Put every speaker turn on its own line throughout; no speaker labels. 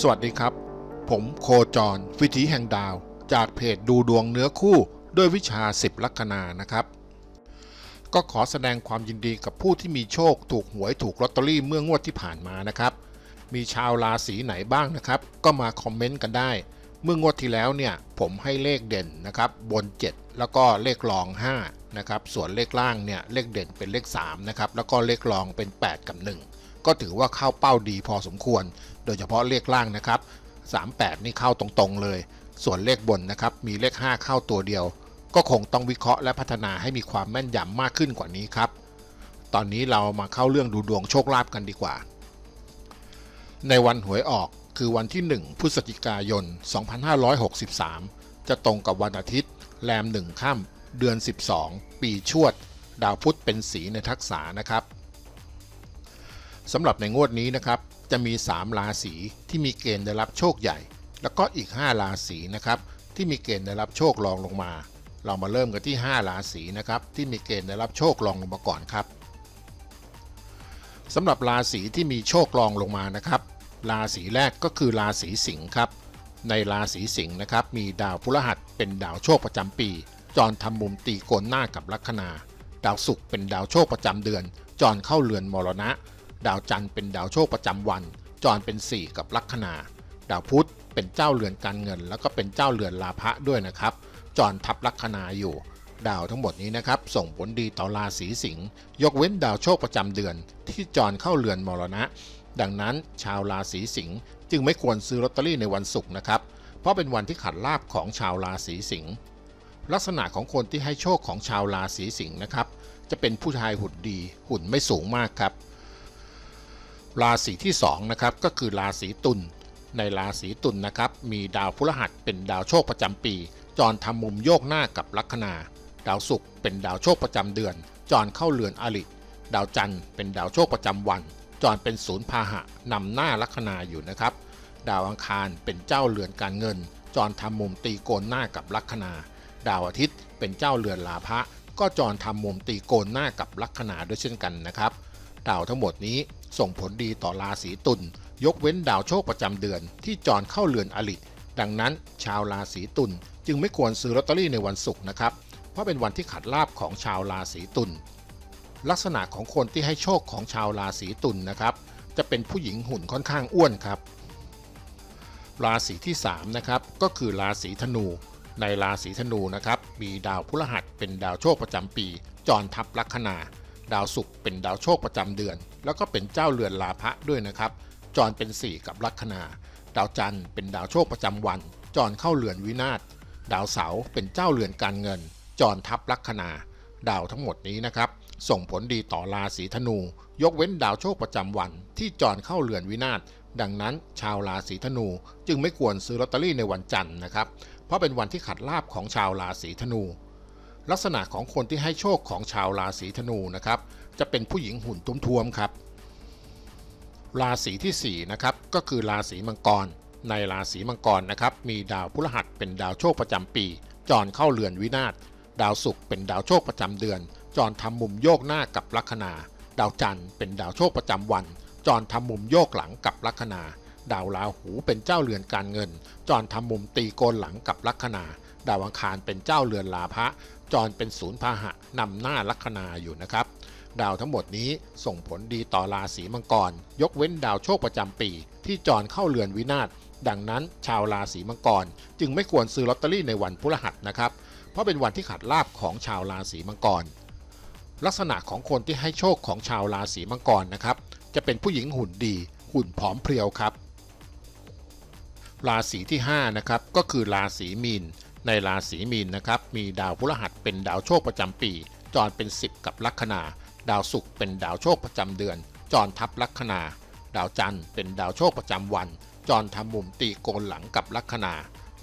สวัสดีครับ ผมโคจร วิถีแห่งดาว จากเพจดูดวงเนื้อคู่ด้วยวิชา 10 ลัคนานะครับ ก็ขอแสดงความยินดีกับผู้ที่มีโชคถูกหวยถูกลอตเตอรี่เมื่องวดที่ผ่านมานะครับ มีชาวราศีไหนบ้างนะครับ ก็มาคอมเมนต์กันได้ เมื่องวดที่แล้วเนี่ยผมให้เลขเด่นนะครับ บน 7 แล้วก็เลขรอง 5 นะครับ ส่วนเลขล่างเนี่ยเลขเด่นเป็นเลข3นะครับแล้วก็เลขรองเป็น 8 กับ 1 ก็ถือว่าเข้าเป้าดีพอสมควร โดยเฉพาะเลขล่างนะครับ 38 นี่เข้าตรงๆเลย ส่วนเลขบนนะครับมีเลข 5 เข้าตัวเดียว ก็คงต้องวิเคราะห์และพัฒนาให้มีความแม่นยำมากขึ้นกว่านี้ครับ ตอนนี้เรามาเข้าเรื่องดูดวงโชคลาภกันดีกว่า ในวันหวยออกคือวันที่ 1 พฤศจิกายน 2563 จะตรงกับวันอาทิตย์ แรมหนึ่งค่ำเดือน 12 ปีชวด ดาวพุธเป็นสีในทักษะนะครับสำหรับในงวดนี้นะครับ จะมี 3 ราศีที่มีเกณฑ์ได้รับโชคใหญ่ แล้วก็อีก 5 ราศีนะครับที่มีเกณฑ์ได้รับโชครองลงมา เรามาเริ่มกันที่ 5 ราศีนะครับที่มีเกณฑ์ได้รับโชครองลงมาก่อนครับสำหรับราศีที่มีโชครองลงมานะครับ ราศีแรกก็คือราศีสิงห์ครับ ในราศีสิงห์นะครับมีดาวพฤหัสเป็นดาวโชคประจำปี จรทำมุมตีโกนหน้ากับลัคนา ดาวศุกร์เป็นดาวโชคประจำเดือน จรเข้าเรือนมรณะ ดาวจันทร์เป็นดาวโชคประจำวัน จรเป็น 4 กับลัคนา ดาวพุธเป็นเจ้าเรือนการเงิน แล้วก็เป็นเจ้าเรือนลาภะด้วยนะครับ จรทับลัคนาอยู่ ดาวทั้งหมดนี้นะครับ ส่งผลดีต่อราศีสิงห์ยกเว้นดาวโชคประจำเดือน ที่จรเข้าเรือนมรณะ ดังนั้นชาวราศีสิงห์จึงไม่ควรซื้อลอตเตอรี่ในวันศุกร์นะครับ เพราะเป็นวันที่ขัดลาบของชาวราศีสิงห์ลักษณะของคนที่ให้โชคของชาวราศีสิงห์นะครับ จะเป็นผู้ชายหุ่นดีหุ่นไม่สูงมากครับ ราศีที่2นะครับก็คือราศีตุลในราศีตุลนะครับมีดาวพฤหัสเป็นดาวโชคประจำปี จรทำมุมโยกหน้ากับลัคนา ดาวศุกร์เป็นดาวโชคประจำเดือน จรเข้าเรือนอริดาวจันทร์เป็นดาวโชคประจำวัน จรเป็นศูนย์พาหะนำหน้าลัคนาอยู่นะครับ ดาวอังคารเป็นเจ้าเรือนการเงิน จรทำมุมตีโกนหน้ากับลัคนา ดาวอาทิตย์เป็นเจ้าเรือนลาภะก็จรทำมุมตีโกนหน้ากับลัคนาด้วยเช่นกันนะครับดาวทั้งหมดนี้ ส่งผลดีต่อราศีตุลยกเว้นดาวโชคประจำเดือน ที่จรเข้าเรือนอริดังนั้นชาวราศีตุลจึงไม่ควรซื้อลอตเตอรี่ในวันศุกร์นะครับ เพราะเป็นวันที่ขัดลาบของชาวราศีตุลลักษณะของคนที่ให้โชคของชาวราศีตุลนะครับ จะเป็นผู้หญิงหุ่นค่อนข้างอ้วนครับ ราศีที่3นะครับก็คือราศีธนู ในราศีธนูนะครับมีดาวพฤหัสเป็นดาวโชคประจำปี จรทับลัคนา ดาวศุกร์เป็นดาวโชคประจำเดือน แล้วก็เป็นเจ้าเรือนลาภะด้วยนะครับ จรเป็น 4 กับลัคนา ดาวจันทร์เป็นดาวโชคประจำวัน จรเข้าเรือนวินาศ ดาวเสาร์เป็นเจ้าเรือนการเงิน จรทับลัคนา ดาวทั้งหมดนี้นะครับ ส่งผลดีต่อราศีธนู ยกเว้นดาวโชคประจำวัน ที่จรเข้าเรือนวินาศ ดังนั้นชาวราศีธนูจึงไม่ควรซื้อลอตเตอรี่ในวันจันทร์นะครับ เพราะเป็นวันที่ขัดลาบของชาวราศีธนู ลักษณะของคนที่ให้โชคของชาวราศีธนูนะครับ จะเป็นผู้หญิงหุ่นตุ้มท้วมครับ ราศีที่4นะครับก็คือราศีมังกร ในราศีมังกรนะครับ มีดาวพฤหัสเป็นดาวโชคประจำปี จรเข้าเรือนวินาศดาวศุกร์เป็นดาวโชคประจำเดือน จรทำมุมโยกหน้ากับลัคนา ดาวจันทร์เป็นดาวโชคประจำวัน จรทำมุมโยกหลังกับลัคนา ดาวราหูเป็นเจ้าเรือนการเงิน จรทำมุมตีโกนหลังกับลัคนา ดาวอังคารเป็นเจ้าเรือนลาภะจรเป็นศูนย์พาหะนำหน้าลัคนาอยู่นะครับ ดาวทั้งหมดนี้ส่งผลดีต่อราศีมังกร ยกเว้นดาวโชคประจำปี ที่จรเข้าเรือนวินาศดังนั้นชาวราศีมังกร จึงไม่ควรซื้อลอตเตอรี่ในวันพฤหัสนะครับ เพราะเป็นวันที่ขัดลาบของชาวราศีมังกร ลักษณะของคนที่ให้โชคของชาวราศีมังกรนะครับ จะเป็นผู้หญิงหุ่นดี หุ่นผอมเพรียวครับ ราศีที่5นะครับก็คือราศีมีน ในราศีมีนนะครับ มีดาวพฤหัสเป็นดาวโชคประจำปี จรเป็น 10 กับลัคนา ดาวศุกร์เป็นดาวโชคประจำเดือน จรทับลัคนา ดาวจันทร์เป็นดาวโชคประจำวัน จรทำมุมตีโกนหลังกับลัคนา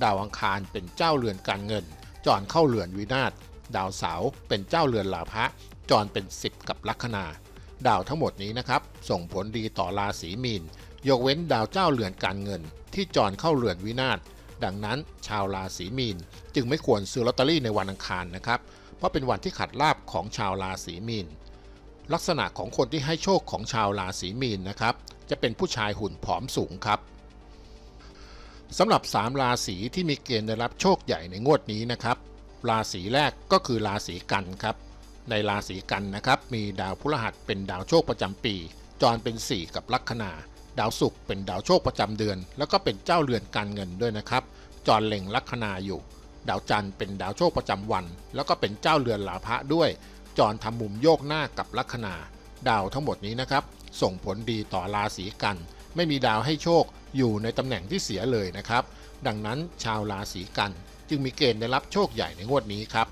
ดาวอังคารเป็นเจ้าเรือนการเงิน จรเข้าเรือนวินาศ ดาวเสาร์เป็นเจ้าเรือนลาภะ จรเป็น 10 กับลัคนา ดาวทั้งหมดนี้นะครับ ส่งผลดีต่อราศีมีน ยกเว้นดาวเจ้าเรือนการเงิน ที่จรเข้าเรือนวินาศ ดังนั้น ชาวราศีมีน จึงไม่ควรซื้อลอตเตอรี่ในวันอังคารนะครับ เพราะเป็นวันที่ขัดลาบของชาวราศีมีน ลักษณะของคนที่ให้โชคของชาวราศีมีนนะครับ จะเป็นผู้ชายหุ่นผอมสูงครับสำหรับ 3 ราศีที่มีเกณฑ์ได้รับโชคใหญ่ในงวดนี้นะครับ ราศีแรกก็คือราศีกันครับ ในราศีกันนะครับ มีดาวพฤหัสเป็นดาวโชคประจำปี จรเป็น 4 กับลัคนา ดาวศุกร์เป็นดาวโชคประจำเดือน แล้วก็เป็นเจ้าเรือนการเงินด้วยนะครับ จรเล็งลัคนาอยู่ ดาวจันทร์เป็นดาวโชคประจำวัน แล้วก็เป็นเจ้าเรือนลาภะด้วย จรทำมุมโยกหน้ากับลัคนา ดาวทั้งหมดนี้นะครับ ส่งผลดีต่อราศีกัน ไม่มีดาวให้โชคอยู่ในตำแหน่งที่เสียเลยนะครับ ดังนั้นชาวราศีกันจึงมีเกณฑ์ได้รับโชคใหญ่ในงวดนี้ครับ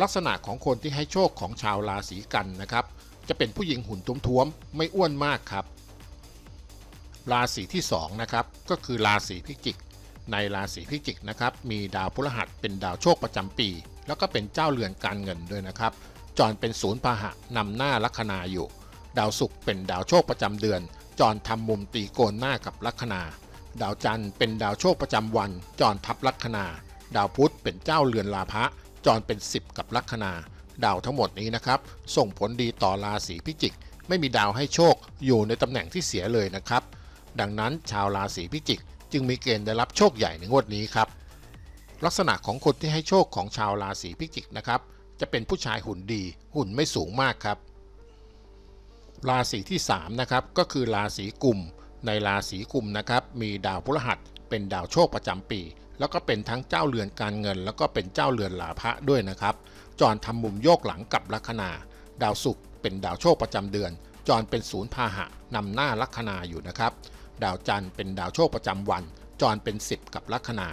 ลักษณะของคนที่ให้โชคของชาวราศีกันนะครับ จะเป็นผู้หญิงหุ่นท้วมๆไม่อ้วนมากครับ ราศีที่2นะครับก็คือราศีพิจิก ในราศีพิจิกนะครับมีดาวพฤหัสเป็นดาวโชคประจำปี แล้วก็เป็นเจ้าเรือนการเงินด้วยนะครับจรเป็นศูนย์พาหะนำหน้าลัคนาอยู่ ดาวศุกร์เป็นดาวโชคประจำเดือนจรทำมุมตีโกนหน้ากับลัคนา ดาวจันทร์เป็นดาวโชคประจำวันจรทับลัคนา ดาวพุธเป็นเจ้าเรือนลาภะจรเป็น 10 กับลัคนา ดาวทั้งหมดนี้นะครับส่งผลดีต่อราศีพิจิก ไม่มีดาวให้โชคอยู่ในตำแหน่งที่เสียเลยนะครับ ดังนั้นชาวราศีพิจิก จึงมีเกณฑ์ได้รับโชคใหญ่ในงวดนี้ครับ ลักษณะของคนที่ให้โชคของชาวราศีพิจิกนะครับ จะเป็นผู้ชายหุ่นดี หุ่นไม่สูงมากครับ ราศีที่3นะครับก็คือราศีกุม ในราศีกุมนะครับมีดาวพฤหัส เป็นดาวโชคประจำปี แล้วก็เป็นทั้งเจ้าเรือนการเงิน แล้วก็เป็นเจ้าเรือนลาภะด้วยนะครับจรทำมุมโยกหลังกับลัคนา ดาวศุกร์เป็นดาวโชคประจำเดือนจรเป็นศูนย์พาหะนำหน้าลัคนาอยู่นะครับ ดาวจันทร์เป็นดาวโชคประจำวัน จรเป็น 10 กับลัคนา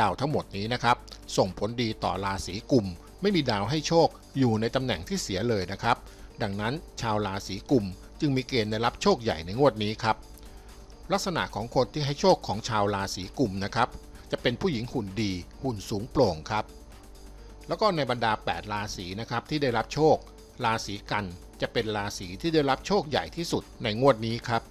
ดาวทั้งหมดนี้นะครับ ส่งผลดีต่อราศีกุม ไม่มีดาวให้โชคอยู่ในตำแหน่งที่เสียเลยนะครับ ดังนั้นชาวราศีกุมจึงมีเกณฑ์ได้รับโชคใหญ่ในงวดนี้ครับ ลักษณะของคนที่ให้โชคของชาวราศีกุมนะครับ จะเป็นผู้หญิงหุ่นดี หุ่นสูงโปร่งครับ แล้วก็ในบรรดา 8 ราศีนะครับที่ได้รับโชค ราศีกันจะเป็นราศีที่ได้รับโชคใหญ่ที่สุดในงวดนี้ครับ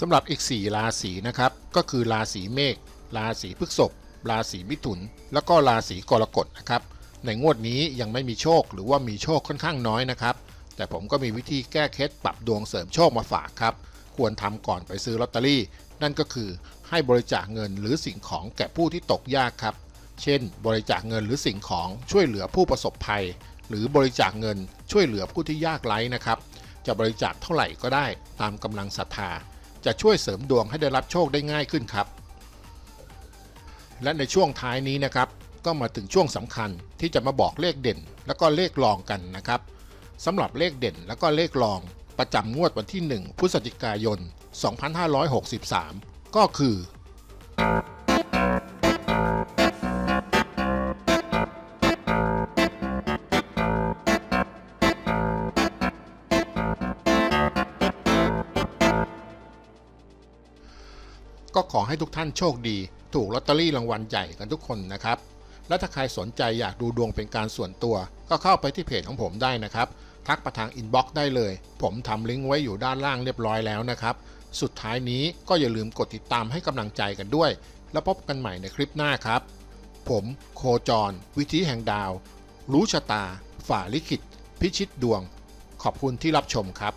สำหรับอีก 4 ราศีนะครับ ก็คือราศีเมษราศีพฤษภราศีมิถุน แล้วก็ราศีกรกฎนะครับ ในงวดนี้ยังไม่มีโชคหรือว่ามีโชคค่อนข้างน้อยนะครับ แต่ผมก็มีวิธีแก้เคล็ดปรับดวงเสริมโชคมาฝากครับ ควรทำก่อนไปซื้อลอตเตอรี่ นั่นก็คือให้บริจาคเงินหรือสิ่งของแก่ผู้ที่ตกยากครับ เช่น บริจาคเงินหรือสิ่งของช่วยเหลือผู้ประสบภัย หรือบริจาคเงินช่วยเหลือผู้ที่ยากไร้นะครับ จะบริจาคเท่าไหร่ก็ได้ตามกำลังศรัทธา จะช่วยเสริมดวงให้ได้รับโชคได้ง่ายขึ้นครับ และในช่วงท้ายนี้นะครับ ก็มาถึงช่วงสำคัญที่จะมาบอกเลขเด่น แล้วก็เลขรองกันนะครับสำหรับเลขเด่นแล้วก็เลขรองประจำงวดวันที่ 1 พฤศจิกายน 2563 ก็คือ ก็ขอให้ทุกท่านโชคดี ถูกลอตเตอรี่รางวัลใหญ่กันทุกคนนะครับ และถ้าใครสนใจอยากดูดวงเป็นการส่วนตัว ก็เข้าไปที่เพจของผมได้นะครับ ทักประทางอินบ็อกซ์ได้เลย ผมทำลิงก์ไว้อยู่ด้านล่างเรียบร้อยแล้วนะครับ สุดท้ายนี้ก็อย่าลืมกดติดตามให้กำลังใจกันด้วย แล้วพบกันใหม่ในคลิปหน้าครับ ผมโคจร วิธีแห่งดาว รู้ชะตา ฝ่าลิขิต พิชิตดวง ขอบคุณที่รับชมครับ